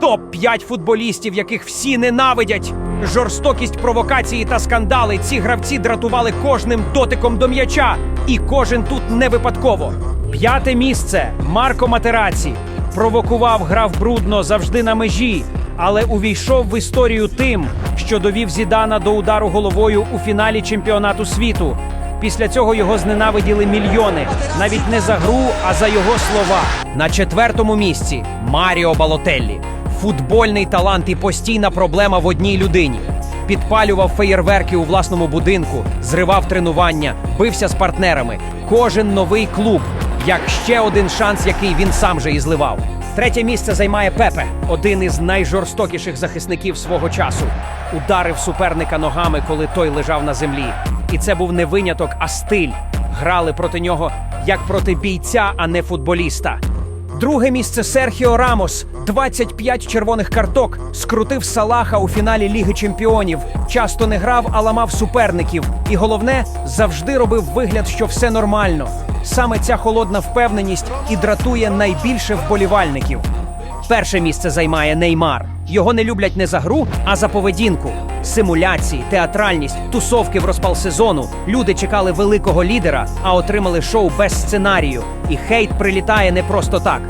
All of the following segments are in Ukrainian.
Топ-5 футболістів, яких всі ненавидять. Жорстокість провокації та скандали. Ці гравці дратували кожним дотиком до м'яча. І кожен тут не випадково. П'яте місце Марко Матераці. Провокував, грав брудно, завжди на межі, але увійшов в історію тим, що довів Зідана до удару головою у фіналі чемпіонату світу. Після цього його зненавиділи мільйони, навіть не за гру, а за його слова. На четвертому місці Маріо Балотеллі. Футбольний талант і постійна проблема в одній людині. Підпалював феєрверки у власному будинку, зривав тренування, бився з партнерами. Кожен новий клуб як ще один шанс, який він сам же і зливав. Третє місце займає Пепе, один із найжорстокіших захисників свого часу. Ударив суперника ногами, коли той лежав на землі. І це був не виняток, а стиль. Грали проти нього як проти бійця, а не футболіста. Друге місце Серхіо Рамос. 25 червоних карток. Скрутив Салаха у фіналі Ліги Чемпіонів. Часто не грав, а ламав суперників. І головне, завжди робив вигляд, що все нормально. Саме ця холодна впевненість і дратує найбільше вболівальників. Перше місце займає Неймар. Його не люблять не за гру, а за поведінку. Симуляції, театральність, тусовки в розпал сезону. Люди чекали великого лідера, а отримали шоу без сценарію. І хейт прилітає не просто так.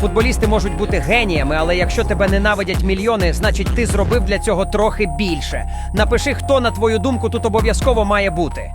Футболісти можуть бути геніями, але якщо тебе ненавидять мільйони, значить ти зробив для цього трохи більше. Напиши, хто на твою думку тут обов'язково має бути.